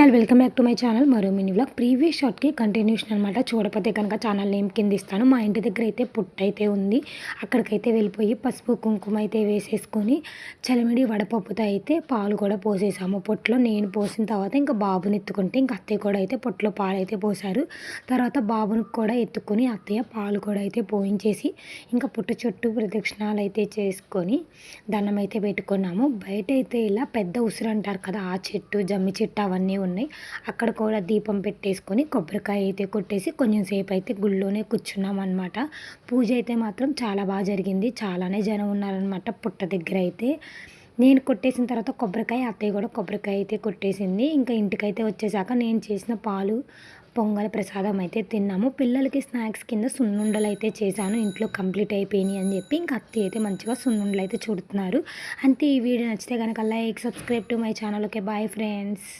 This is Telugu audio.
All welcome back to my channel మరో మినీ వ్లాగ్ ప్రీవియస్ షార్ట్కి కంటిన్యూషన్ అనమాట చూడకపోతే కనుక ఛానల్ నేమ్ కింద ఇస్తాను. మా ఇంటి దగ్గర అయితే పుట్టు అయితే ఉంది. అక్కడికైతే వెళ్ళిపోయి పసుపు కుంకుమ అయితే వేసేసుకొని చలిమిడి వడపప్పుతో అయితే పాలు కూడా పోసేసాము. పొట్లో నేను పోసిన తర్వాత ఇంకా బాబుని ఎత్తుకుంటే ఇంకా అత్తయ్య కూడా అయితే పొట్టులో పాలు అయితే పోసారు తర్వాత బాబుని కూడా ఎత్తుకొని అత్తయ్య పాలు కూడా అయితే పోయించేసి ఇంకా పుట్టు చుట్టూ ప్రదక్షిణాలు అయితే చేసుకొని దండం అయితే పెట్టుకున్నాము. బయట అయితే ఇలా పెద్ద ఉసురు అంటారు కదా ఆ చెట్టు జమ్మి చెట్టు అవన్నీ ఉన్నాయి. అక్కడ కూడా దీపం పెట్టేసుకొని కొబ్బరికాయ అయితే కొట్టేసి కొంచెం సేపు అయితే గుళ్ళోనే కూర్చున్నాం అనమాట పూజ అయితే మాత్రం చాలా బాగా జరిగింది. చాలానే జనం ఉన్నారనమాట పుట్ట దగ్గర అయితే. నేను కొట్టేసిన తర్వాత కొబ్బరికాయ అత్తయ్య కూడా కొబ్బరికాయ అయితే కొట్టేసింది. ఇంకా ఇంటికైతే వచ్చేసాక నేను చేసిన పాలు పొంగల్ ప్రసాదం అయితే తిన్నాము. పిల్లలకి స్నాక్స్ కింద సున్నుండలు అయితే చేశాను. ఇంట్లో కంప్లీట్ అయిపోయినాయి అని చెప్పి ఇంకా అత్తయ్య అయితే మంచిగా సున్నుండలు అయితే చూడుతున్నారు. అంతే ఈ వీడియో నచ్చితే కనుక like subscribe to my channel. Okay bye friends.